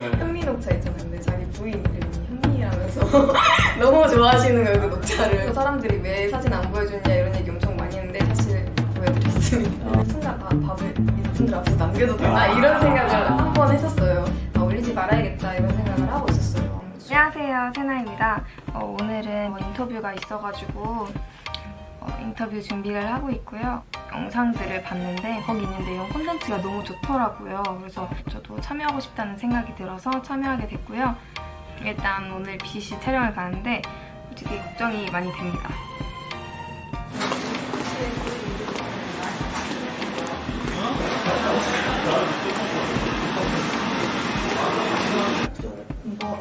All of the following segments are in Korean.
현미 녹차 있잖아요. 근데 자기 부인 이름이 현미라면서 너무 좋아하시는 거예요, 그 녹차를. 사람들이 왜 사진 안 보여줬냐 이런 얘기 엄청 많이 했는데 사실 보여드렸습니다. 순간 아, 밥을 이분들 앞에서 남겨도 되나 이런 생각을 한 번 했었어요. 아, 올리지 말아야겠다 이런 생각을 하고 있었어요. 안녕하세요, 세나입니다. 어, 오늘은 뭐 인터뷰가 있어가지고 어, 인터뷰 준비를 하고 있고요. 영상들을 봤는데 거기 있는 내용 콘텐츠가 너무 좋더라고요. 그래서 저도 참여하고 싶다는 생각이 들어서 참여하게 됐고요. 일단 오늘 BCC 촬영을 가는데 솔직히 걱정이 많이 됩니다.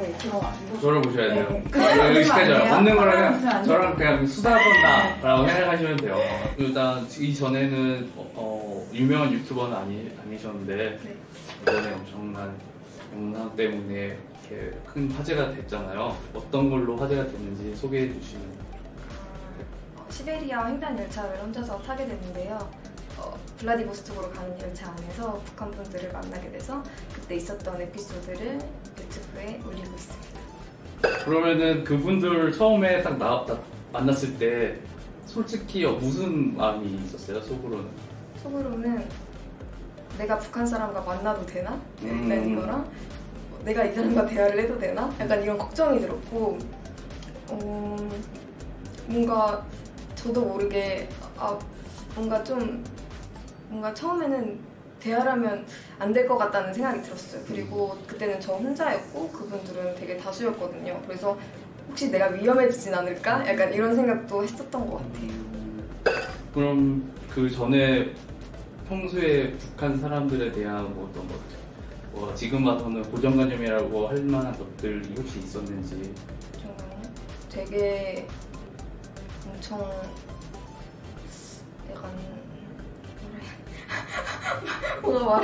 네, 들어가. 저를 보셔야 돼요. 네. 아니에요? 없는 거라면 안 저랑 그냥 수다 떤다라고 생각하시면 돼요. 일단 이전에는 어, 어, 유명한 유튜버는 아니, 아니셨는데 이번에 엄청난 영상 때문에 이렇게 큰 화제가 됐잖아요. 어떤 걸로 화제가 됐는지 소개해 주시면 어, 시베리아 횡단 열차를 혼자서 타게 됐는데요. 어, 블라디보스톡으로 가는 열차 안에서 북한 분들을 만나게 돼서 그때 있었던 에피소드를 유튜브에 올리고 있습니다. 그러면은 그분들 처음에 딱 나, 나- 만났을 때 솔직히 무슨 마음이 있었어요 속으로는? 속으로는 내가 북한 사람과 만나도 되나? 음. 라는 거랑 뭐 내가 이 사람과 대화를 해도 되나? 약간 이런 걱정이 들었고 어, 뭔가 저도 모르게 아, 뭔가 좀 뭔가 처음에는 대화라면 안 될 것 같다는 생각이 들었어요. 그리고 그때는 저 혼자였고 그분들은 되게 다수였거든요. 그래서 혹시 내가 위험해지진 않을까? 약간 이런 생각도 했었던 것 같아요. 그럼 그 전에 평소에 북한 사람들에 대한 뭐 어떤 것, 뭐 지금 봐서는 고정관념이라고 할 만한 것들이 혹시 있었는지 정말 되게 엄청 약간 뭐가.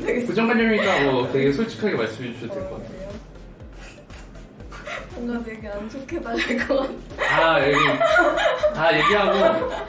되게 고정관념이니까 뭐 되게 솔직하게 말씀해 주셔도 될 것 같아요. 뭔가 되게 안 좋게 나갈 것 같아. 다 여기 다 얘기하고 어,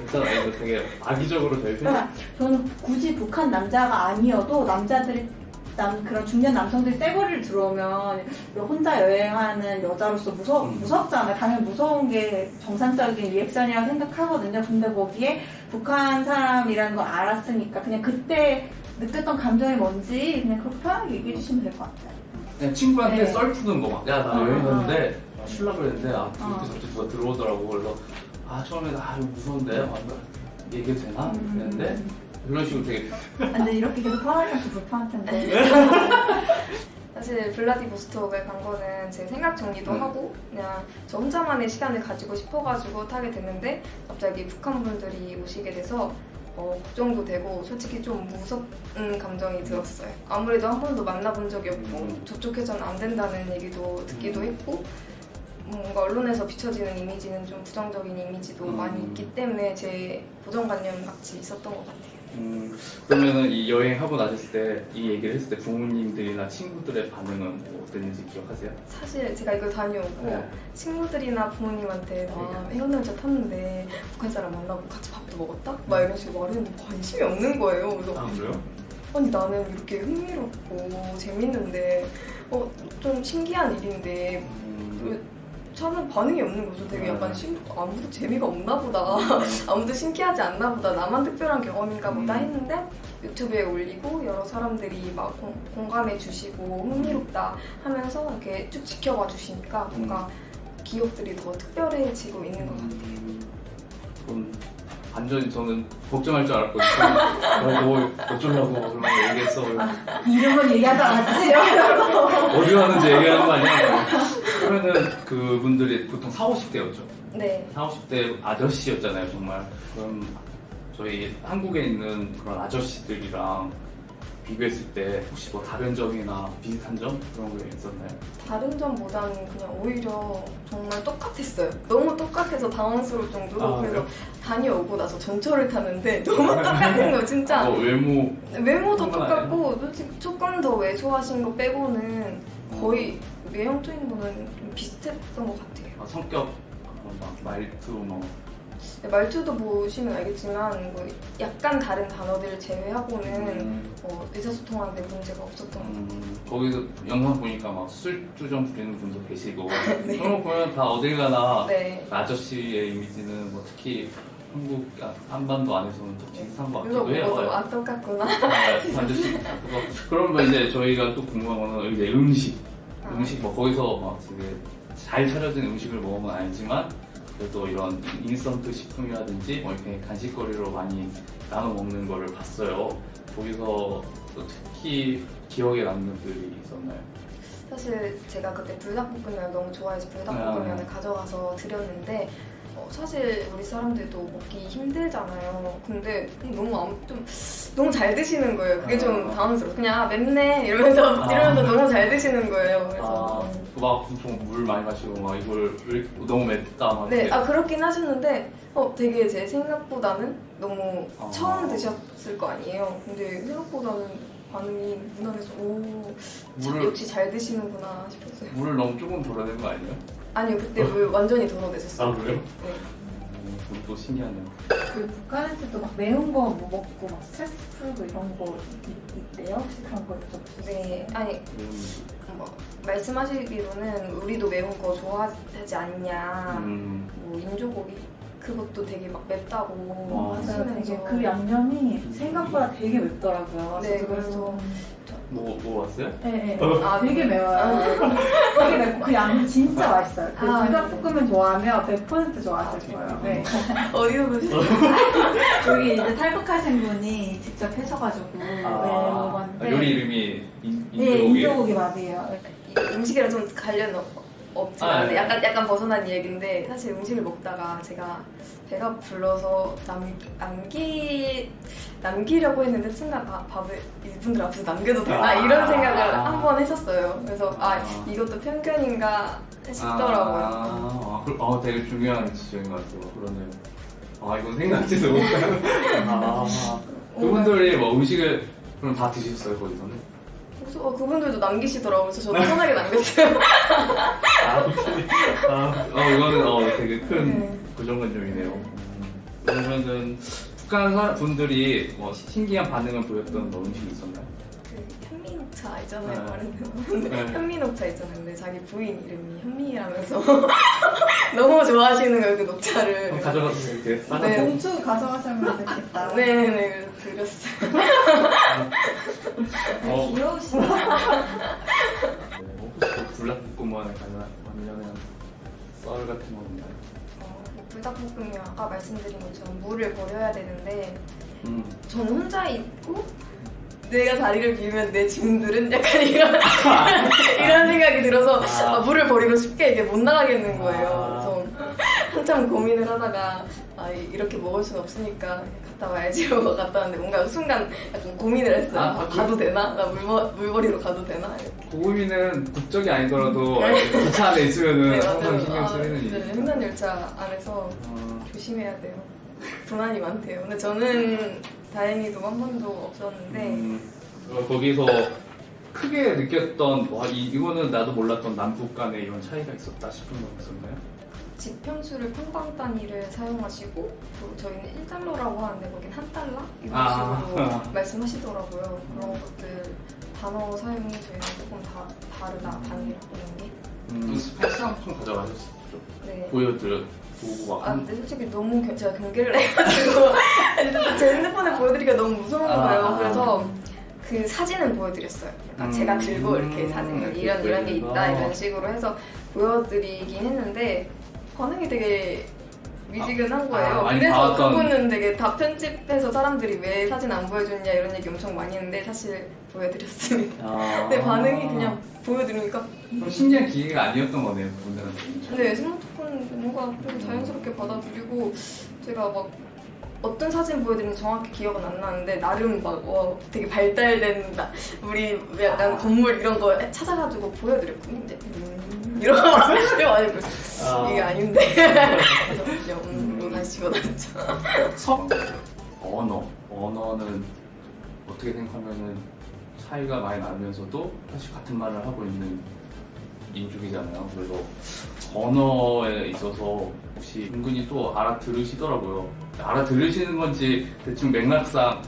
일단 이거 되게 악의적으로 될 텐데 그러니까 저는 굳이 북한 남자가 아니어도 남자들이 남 그런 중년 남성들이 떼거리를 들어오면 혼자 여행하는 여자로서 무서 음. 무섭잖아요. 당연히 무서운 게 정상적인 리액션이라고 생각하거든요. 근데 거기에 북한 사람이라는 걸 알았으니까 그냥 그때 느꼈던 감정이 뭔지 그냥 그렇게 편하게 얘기해 주시면 될 것 같아요. 그냥 친구한테 네. 썰 푸는 거 막. 야, 나 아, 여행 아. 갔는데, 쉬려고 그랬는데, 아, 어. 그렇게 갑자기 누가 들어오더라고. 그래서, 아, 처음에는, 아, 이거 무서운데? 막, 얘기해도 되나? 그랬는데, 이런 식으로 되게, 근데 이렇게 계속 좀 불편할 텐데. 사실 블라디보스톡을 간 거는 제 생각 정리도 음. 하고 그냥 저 혼자만의 시간을 가지고 싶어가지고 타게 됐는데 갑자기 북한 분들이 오시게 돼서 어, 걱정도 되고 솔직히 좀 무섭은 감정이 들었어요. 아무래도 한 번도 만나본 적이 없고 음. 접촉해서는 안 된다는 얘기도 듣기도 음. 했고 뭔가 언론에서 비춰지는 이미지는 좀 부정적인 이미지도 음. 많이 있기 때문에 제 고정관념 같이 있었던 것 같아요. 음, 그러면은 이 여행하고 나셨을 때, 이 얘기를 했을 때 부모님들이나 친구들의 반응은 뭐 어땠는지 기억하세요? 사실 제가 이걸 다녀오고 네. 친구들이나 부모님한테 나 해운열차 탔는데 북한 사람 만나고 같이 밥도 먹었다? 막 이런 식으로 말했는데 관심이 없는 거예요. 그래서 아, 그래요? 아니 나는 이렇게 흥미롭고 재밌는데 어, 좀 신기한 일인데 음, 그 저는 반응이 없는 거죠. 되게 약간 네. 신, 아무도 재미가 없나 보다. 아무도 신기하지 않나 보다. 나만 특별한 경험인가 보다 음. 했는데 유튜브에 올리고 여러 사람들이 막 공, 공감해 주시고 흥미롭다 하면서 이렇게 쭉 지켜봐 주시니까 뭔가 기억들이 더 특별해지고 있는 것 같아요. 음, 그럼 완전히 저는 걱정할 줄 알았거든요. 어, 뭐 어쩌려고 그런 거 얘기했어. 이름은 얘기하지 않았지? 어디 가는지 얘기하는 거 아니야? 그러면은 그분들이 보통 4, 50대였죠. 네. 4, 50대 아저씨였잖아요, 정말. 그럼 저희 한국에 있는 그런 아저씨들이랑 비교했을 때 혹시 뭐 다른 점이나 비슷한 점 그런 게 있었나요? 다른 점보다는 그냥 오히려 정말 똑같았어요. 너무 똑같아서 당황스러울 정도로 아, 그래서? 다녀오고 나서 전철을 타는데 너무 똑같은 거 진짜 뭐 외모 외모도 똑같고 솔직히 조금 더 왜소하신 거 빼고는 거의 외형적인 거는 좀 비슷했던 것 같아요. 아, 성격, 그런 막 말투, 뭐 말투도 보시면 알겠지만 뭐 약간 다른 단어들을 제외하고는 음, 어, 의사소통하는데 문제가 없었던 것 같아요. 음, 거기서 영상 보니까 막 술주정 부리는 분도 계시고 네. 그런 거 보면 다 어딜 가나 네. 아저씨의 이미지는 뭐 특히 한국 아, 한반도 안에서는 더 비슷한 것 같기도 해요. 보고도 아 똑같구나. 아, 아저씨 그러면 이제 저희가 또 궁금한 거는 이제 음식 아. 음식 뭐 거기서 막 되게 잘 차려진 음식을 먹으면 알지만 그래도 이런 인스턴트 식품이라든지 뭐 이렇게 간식거리로 많이 나눠 먹는 거를 봤어요. 거기서 또 특히 기억에 남는 들이 있었나요? 사실 제가 그때 불닭볶음면을 너무 좋아해서 불닭볶음면을 아. 가져가서 드렸는데 어, 사실 우리 사람들도 먹기 힘들잖아요. 근데 너무 안- 좀 너무 잘 드시는 거예요. 그게 좀 아. 당황스러워. 그냥 아, 맵네 이러면서 아. 이러면서 너무 잘 드시는 거예요. 그래서 음. 막 엄청 물 많이 마시고 막 이걸 왜 이렇게 너무 맵다 막 네, 이렇게. 아 그렇긴 하셨는데 어 되게 제 생각보다는 너무 아. 처음 드셨을 거 아니에요. 근데 생각보다는 반응이 무난해서 오 참, 물을 역시 잘 드시는구나 싶었어요. 물을 너무 조금 덜어낸 거 아니에요? 아니요 그때 물 완전히 덜어내셨어요. 아, 그래요? 네. 음, 그것도 신기하네요. 그 북한에서도 막 매운 거 뭐 먹고 막 스트레스 풀고 이런 거 있, 있대요? 혹시 그런 거 여쭤보세요. 네, 아니 음, 뭐 말씀하시기로는 우리도 매운 거 좋아하지 않냐, 음, 뭐 인조고기 그것도 되게 막 맵다고 아, 맞아요. 되게 하시면서 그 양념이 생각보다 되게 맵더라고요. 네, 저도 그래서 뭐, 뭐 왔어요? 네, 네. 아, 되게 매워요. 되게 맵고 그 양이 진짜 맛있어요. 그 아, 불닭볶음면 좋아하면 100% 좋아하실 거예요. 네. 어디서 보셨어요? 여기 이제 탈북하신 분이 직접 해셔가지고 네, 아, 먹었는데 요리 이름이 인, 네, 인조고기? 인조고기 맛이에요. 이 음식이랑 좀 관련 없, 없지만 아, 네. 약간 약간 벗어난 얘기인데 사실 음식을 먹다가 제가 배가 불러서 남, 남기 남기려고 했는데 순간 아 밥을 이분들 앞에서 남겨도 되나 아. 이런 생각을 한번 했었어요. 그래서 아 아. 이것도 편견인가 싶더라고요. 아, 그, 아, 되게 중요한 지적인 것 같아요. 그러네요. 아, 이건 생각지도 못한. 아, 그분들이 뭐 음식을 그럼 다 드셨어요, 거기서는? 어, 그분들도 남기시더라고요. 그래서 저도 편하게 남겼어요. 아. 아, 어, 이거는 어, 되게 큰 네. 고정관념이네요. 음, 그러면은 북한 분들이 뭐 신기한 반응을 보였던 뭐 음식이 있었나요? 그 현미녹차 있잖아요. 네. 말했는데 네. 현미녹차 있잖아요. 근데 자기 부인 이름이 현미라면서 너무 좋아하시는 거예요. 그 녹차를. 가져가서 이렇게 싸서 네. 봉투 가져가시면 되겠다. 네네 드렸어요. 어, 귀여우시다. 네, 혹시 그 불닭볶음면에 관련- 관련한 썰 같은 거 있나요? 어, 불닭볶음면 아까 말씀드린 것처럼 물을 버려야 되는데 음. 저는 혼자 있고 내가 자리를 비우면 내 짐들은 약간 이런 이런 생각이 들어서 아. 아, 물을 버리고 쉽게 이게 못 나가겠는 거예요. 아. 그래서 한참 고민을 하다가 아, 이렇게 먹을 순 없으니까 갔다 와야지 이러고 갔다 왔는데 뭔가 순간 약간 고민을 했어요. 아, 아, 가도 되나? 나 물, 물버리러 가도 되나? 이렇게. 고음이는 국적이 아니더라도 기차 안에 있으면은 네, 항상. 신경 아, 쓰이는 진짜 일이죠. 횡단 열차 안에서 어, 조심해야 돼요. 불안이 많대요. 근데 저는 다행히도 한 번도 없었는데 음, 어, 거기서 크게 느꼈던 와 이, 이거는 나도 몰랐던 남북 간의 이런 차이가 있었다 싶은 거 있었나요? 지평수를 평방 단위를 사용하시고 또 저희는 1달러라고 하는데 거긴 한 달러? 이런 아. 식으로 말씀하시더라고요. 그런 것들 단어 사용이 저희는 조금 다 다르다 단위라는 게. 음, 스펙 상품 가져가셨죠? 네. 보여드려 보고 막아 한- 근데 솔직히 너무 겨- 제가 경계를 해가지고 제 핸드폰에 보여드리기가 너무 무서운 아. 거예요. 그래서 그 사진은 보여드렸어요. 그러니까 음. 제가 들고 이렇게 사진을 이런 이런 게 있다 아. 이런 식으로 해서 보여드리긴 했는데 반응이 되게 미지근한 거예요. 아, 많이 그래서 봐왔던- 그분은 되게 다 편집해서 사람들이 왜 사진 안 보여줬냐 이런 얘기 엄청 많이 했는데 사실 보여드렸습니다. 아. 근데 반응이 그냥 보여드리니까 좀 신기한 기계가 아니었던 거네요 그분들한테. 근데 스마트폰 뭔가 되게 자연스럽게 받아들이고 제가 막 어떤 사진 보여드리는지 정확히 기억은 안 나는데 나름 막 와, 되게 발달된 나- 우리 약간 건물 이런 거 찾아가지고 보여드렸거든요. 근데 음, 이러고 막 이러고 아니고 아. 이게 아닌데 그래서 그냥 음, 로 다시 집어넣었죠. 성 언어 언어는 어떻게 생각하면은 차이가 많이 나면서도 사실 같은 말을 하고 있는 민족이잖아요. 그래서 언어에 있어서 혹시 은근히 또 알아들으시더라고요. 알아들으시는 건지 대충 맥락상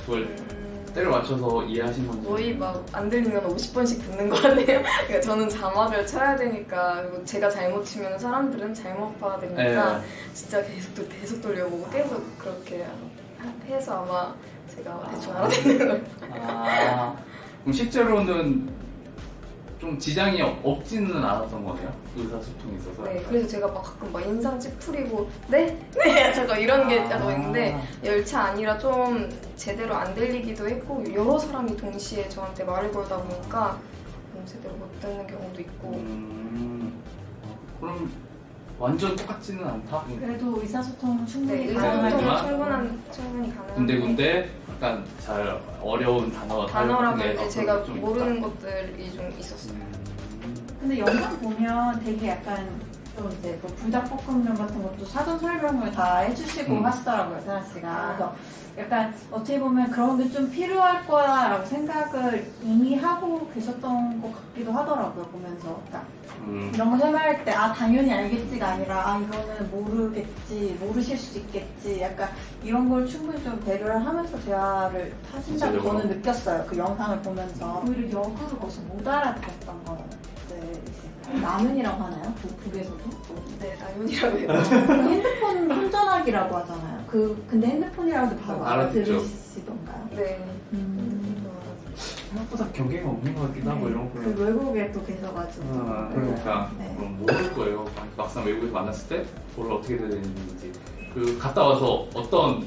그걸 음, 때려 맞춰서 이해하신 건지. 거의 막 안 들리면 50번씩 듣는 거 아니에요? 그러니까 저는 자막을 쳐야 되니까 그리고 제가 잘못 치면 사람들은 잘못 받아들이니까 네. 진짜 계속 또 계속 돌려보고 계속 그렇게 하- 해서 아마 제가 대충 알아듣는 거예요. 아, 그럼 실제로는 좀 지장이 없- 없지는 않았던 거네요? 의사소통이 있어서. 네, 그래서 제가 막 가끔 막 인상 찌푸리고 네? 네? 잠깐 이런 게 약간 있는데 열차 아니라 좀 제대로 안 들리기도 했고 여러 사람이 동시에 저한테 말을 걸다 보니까 음, 제대로 못 듣는 경우도 있고 음, 그럼 완전 똑같지는 않다? 그래도 의사소통은 네, 충분히 의사소통은. 충분한 충분히 가능한데 군데군데 약간 잘 어려운 단어가 단어라든지 제가 좀 모르는 있다. 것들이 좀 있었어요. 음, 근데 영상 보면 되게 약간 좀 이제 뭐 불닭볶음면 같은 것도 사전 설명을 다 해주시고 음. 하시더라고요, 세나 씨가. 그래서 약간 어떻게 보면 그런 게 좀 필요할 거야라고 생각을 이미 하고 계셨던 것 같기도 하더라고요, 보면서. 그러니까 음, 이런 거 설명할 때, 아, 당연히 알겠지가 아니라, 아, 이거는 모르겠지, 모르실 수도 있겠지. 약간 이런 걸 충분히 좀 배려를 하면서 대화를 하신다고. 저는 느꼈어요. 그 영상을 보면서. 오히려 역으로 거기서 못 알아들었던 것들 있을까요? 라면이라고 하나요? 그 북- 북에서도? 네, 라면이라고 해요. 그 핸드폰 혼전하기라고 하잖아요. 그, 근데 핸드폰이라고 바로 알아듣죠. 알아들으시던가요? 네. 음. 생각보다 경계가 없는 것 같기도 하고 이런 거. 그 외국에 또 계셔가지고. 아, 그러니까 네. 그럼 모를 거예요. 막상 외국에서 만났을 때뭘 어떻게 해야 되는지 그 갔다 와서 어떤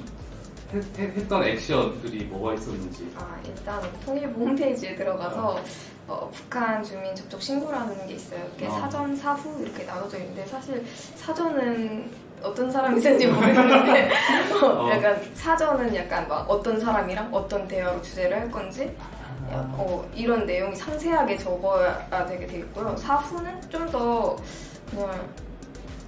했, 했- 했 던 액션들이 뭐가 있었는지. 아, 일단 통일부 홈페이지에 들어가서 어, 북한 주민 접촉 신고라는 게 있어요. 이게 어. 사전, 사후 이렇게 나눠져 있는데 사실 사전은 어떤 사람이 쓴지 모르겠는데 어, 어. 약간 사전은 약간 막 어떤 사람이랑 어떤 대화로 주제를 할 건지 어, 이런 내용이 상세하게 적어야 되게 되겠고요. 사후는 좀 더 그냥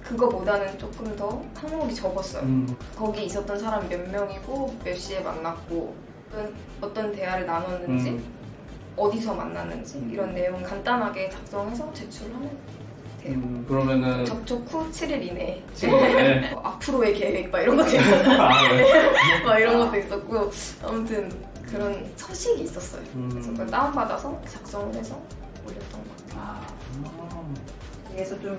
그거보다는 조금 더 항목이 적었어요. 음, 거기 있었던 사람 몇 명이고 몇 시에 만났고 어떤, 어떤 대화를 나눴는지 음. 어디서 만났는지 음. 이런 내용 간단하게 작성해서 제출하면 돼요. 음, 그러면은 접촉 후 7일 이내 네. 뭐 앞으로의 계획 막 이런 것도 있었고 아, 네. 막 이런 것도 있었고 아무튼 그런 서식이 있었어요. 음. 그래서 그걸 다운 받아서 작성을 해서 올렸던 것 같아요. 아, 위해서 좀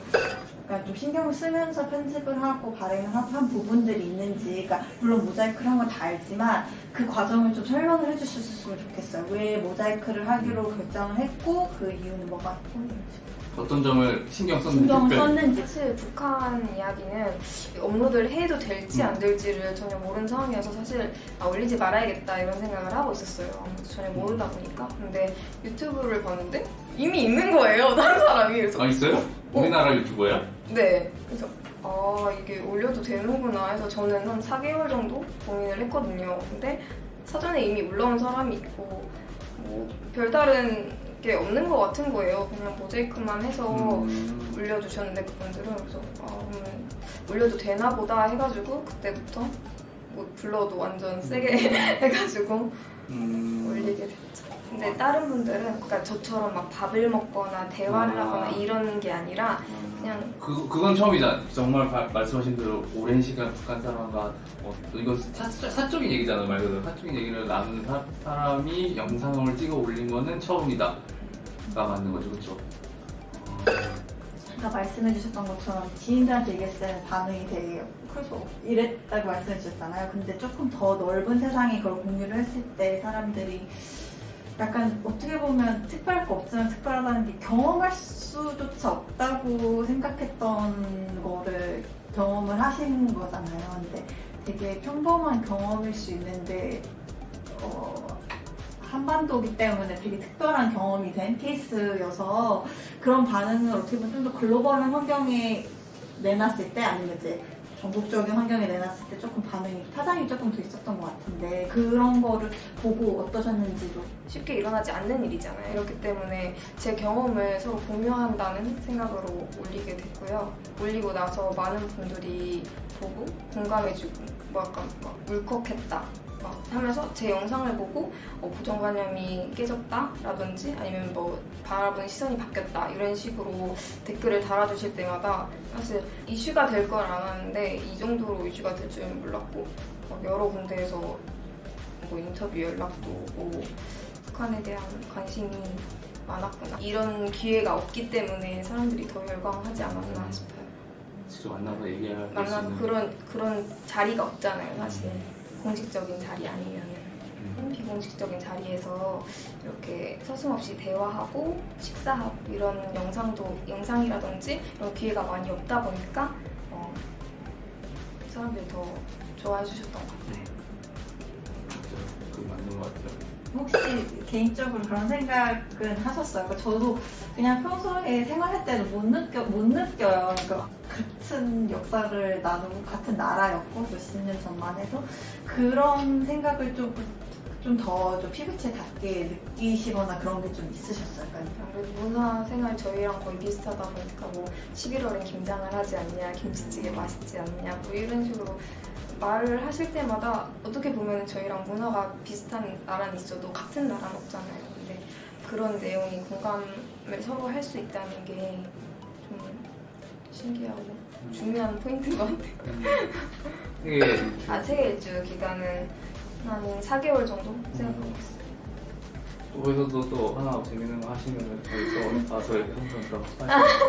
약간 좀 신경을 쓰면서 편집을 하고 발행을 하고 한 부분들이 있는지, 그러니까 물론 모자이크를 한 건 다 알지만 그 과정을 좀 설명을 해주셨으면 좋겠어요. 왜 모자이크를 하기로 결정을 했고 그 이유는 뭐가 식으로. 어떤 점을 신경 썼는지 특별히. 썼는지. 사실 북한 이야기는 업로드를 해도 될지 안 될지를 전혀 모르는 상황이어서 사실 아, 올리지 말아야겠다 이런 생각을 하고 있었어요. 전혀 모르다 보니까. 근데 유튜브를 봤는데 이미 있는 거예요. 다른 사람이. 그래서 아 있어요? 우리나라 유튜버예요? 네. 그래서 아 이게 올려도 되는구나 해서 저는 한 4개월 정도 고민을 했거든요. 근데 사전에 이미 올라온 사람이 있고 뭐 별다른 게 없는 것 같은 거예요. 그냥 모자이크만 해서 음, 올려주셨는데 그분들은 그래서 아 그러면 올려도 되나 보다 해가지고 그때부터 뭐 불러도 완전 세게 해가지고 음, 올리게 됐죠. 근데 다른 분들은 그러니까 저처럼 막 밥을 먹거나 대화를 아. 하거나 이런 게 아니라 음. 그냥 그, 그건 처음이잖아. 정말 바- 말씀하신 대로 오랜 시간 북한 사람과 어, 이거 사, 사적인 얘기잖아 말 그대로 사적인 얘기를 나누는 사, 사람이 영상을 찍어 올린 거는 처음이다. 가 맞는 거죠, 그렇죠? 아까 말씀해 주셨던 것처럼 지인들한테 얘기했을 때는 반응이 되게 그래서 이랬다고 말씀해 주셨잖아요. 근데 조금 더 넓은 세상에 그걸 공유를 했을 때 사람들이 약간 어떻게 보면 특별할 거 없지만 특별하다는 게 경험할 수조차 없다고 생각했던 거를 경험을 하신 거잖아요. 근데 되게 평범한 경험일 수 있는데 어, 한반도기 때문에 되게 특별한 경험이 된 케이스여서 그런 반응을 어떻게 보면 좀 더 글로벌한 환경에 내놨을 때 아니면 이제 전국적인 환경에 내놨을 때 조금 반응이 파장이 조금 더 있었던 것 같은데 그런 거를 보고 어떠셨는지도 쉽게 일어나지 않는 일이잖아요. 그렇기 때문에 제 경험을 서로 공유한다는 생각으로 올리게 됐고요. 올리고 나서 많은 분들이 보고 공감해주고 뭐 약간 막 울컥했다 막 하면서 제 영상을 보고 어, 고정관념이 깨졌다라든지 아니면 뭐 바라보는 시선이 바뀌었다 이런 식으로 댓글을 달아주실 때마다 사실 이슈가 될걸 알았는데 이 정도로 이슈가 될 줄은 몰랐고 막 여러 군데에서 뭐 인터뷰 연락도 오고 북한에 대한 관심이 많았구나. 이런 기회가 없기 때문에 사람들이 더 열광하지 않았나 싶어요. 직접 만나서 얘기할 수 만나서 그런 그런 자리가 없잖아요 사실 공식적인 자리 아니면 음. 비공식적인 자리에서 이렇게 서슴없이 대화하고 식사하고 이런 영상도 영상이라든지 이런 기회가 많이 없다 보니까 어, 사람들이 더 좋아해 주셨던 것 같아요. 그 맞는 것 같아요. 혹시 개인적으로 그런 생각은 하셨어요? 그러니까 저도 그냥 평소에 생활할 때는 못 느껴 못 느껴요. 그러니까 같은 역사를 나누고 같은 나라였고 몇십 년 전만 해도 그런 생각을 좀더좀 피부채 닿게 느끼시거나 그런 게 좀 있으셨어요? 그러니까 아무래도 문화 생활 저희랑 거의 비슷하다 보니까 뭐 11월엔 김장을 하지 않냐, 김치찌개 맛있지 않냐, 뭐 이런 식으로 말을 하실 때마다 어떻게 보면 저희랑 문화가 비슷한 나라는 있어도 같은 나라는 없잖아요. 근데 그런 내용이 공감을 서로 할 수 있다는 게 좀 신기하고 중요한 포인트인 것 같아요. 이게 아, 세계 일주 기간은 한 4개월 정도 생각하고 있어요. 거기서도 또 하나 재밌는 거 하시면은 저희 또 아, 저희 항상 또 하시고